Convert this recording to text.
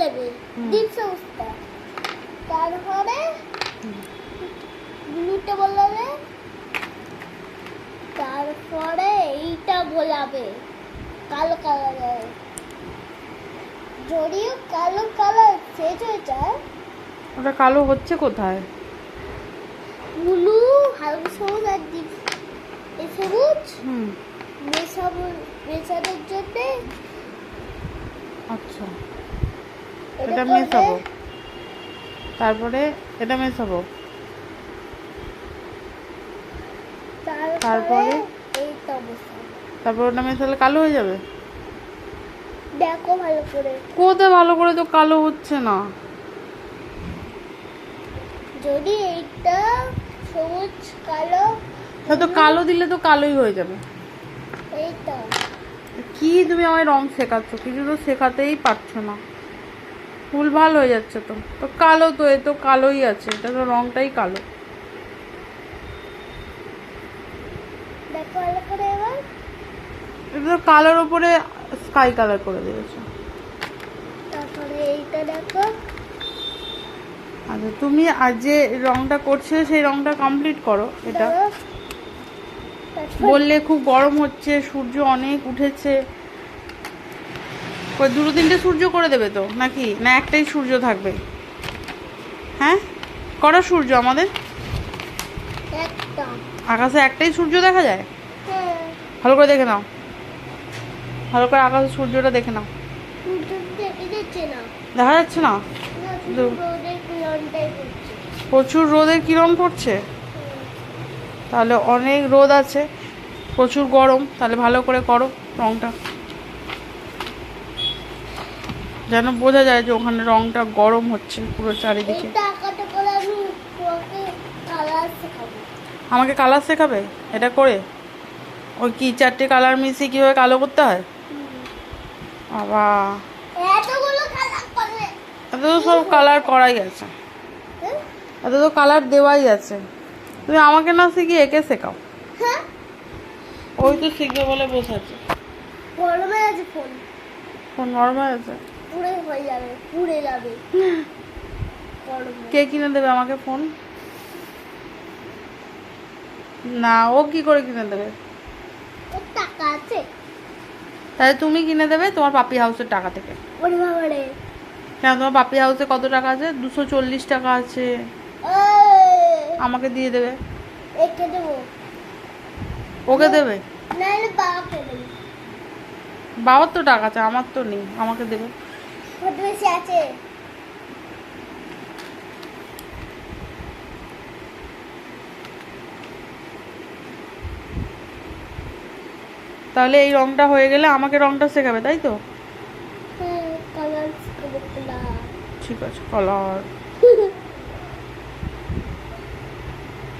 দেবে। ডিপ সবুজটা তারপরে। ব্লুটা বলাবে তারপরে এইটা বলাবে কালো কালারের। যদিও কালো কালার শেষ হয়ে যায় ওটা কালো হচ্ছে কোথায়? ব্লু হালকা সবুজ আর ডিপ। সবুজ? হুম। মেশাবো মেশানোর জন্য আচ্ছা। এটা মেশাবো তারপরে এটা মেশাবো তারপরে তারপর ওটা মেশালে কালো হয়ে যাবে? দেখো ভালো করে। কোথায় ভালো করে তো কালো হচ্ছে না? যদি এইটা সবুজ কালো তা তো কালো দিলে তো কালোই হয়ে যাবে। এইটা। কি তুমি আমায় রং শেখাচ্ছ? কিছু তো শেখাতেই পারছ না। ভুল ভালো হয়ে যাচ্ছে তো। তো কালো তো এ তো কালোই আছে এটা তো রংটাই কালো। এটা তো কালোর ওপরে স্কাই কালার করে দিয়েছ। তারপরে এইটা দেখো। আচ্ছা তুমি আর যে রংটা করছ সেই রংটা কমপ্লিট করো এটা। বললে খুব গরম হচ্ছে সূর্য অনেক উঠেছে। দুটো তিনটে সূর্য করে দেবে তো, নাকি? না একটাই সূর্য থাকবে? হ্যাঁ? কটা সূর্য আমাদের? আকাশে একটাই সূর্য দেখা যায়? ভালো করে দেখে নাও। ভালো করে আকাশে সূর্যটা দেখে নাও। দেখে যাচ্ছে না? প্রচুর রোদের কিরণ পড়ছে? তাহলে অনেক রোদ আছে। প্রচুর গরম, তাহলে ভালো করে করো রংটা। যেন বোঝা যায় যে ওখানে রংটা গরম হচ্ছে পুরো চারিদিকে। আমাকে কালার শেখাবে? এটা করে? ওই কি চারটে কালার মিশিয়ে কীভাবে কালো করতে হয়? বাবা। এত তো সব কালার করাই আছে। হ্যাঁ? এত তো কালার দেওয়াই আছে। তুমি আমাকে না শিখিয়ে একে শেখাও। হ্যাঁ? ওই তো শিখবে বলে গরমে আছে ফোন নর্মাল আছে। পুড়ে হয়ে যাবে পুড়ে যাবে। কে কিনে দেবে আমাকে ফোন না ও কি করে কিনে দেবে? টাকা আছে। তাহলে তুমি কিনে দেবে তোমার পাপি হাউসের টাকা থেকে। কেন তোমার পাপি হাউসে কত টাকা আছে? দুশো চল্লিশ টাকা আছে। আমাকে দিয়ে দেবে। ওকে দেবো। বাবার তো টাকা আছে আমার তো নেই আমাকে দেবে। বেশি আছে। তাহলে এই রংটা হয়ে গেলে আমাকে রংটা শেখাবে তাই তো? হ্যাঁ কালার ঠিক আছে কালার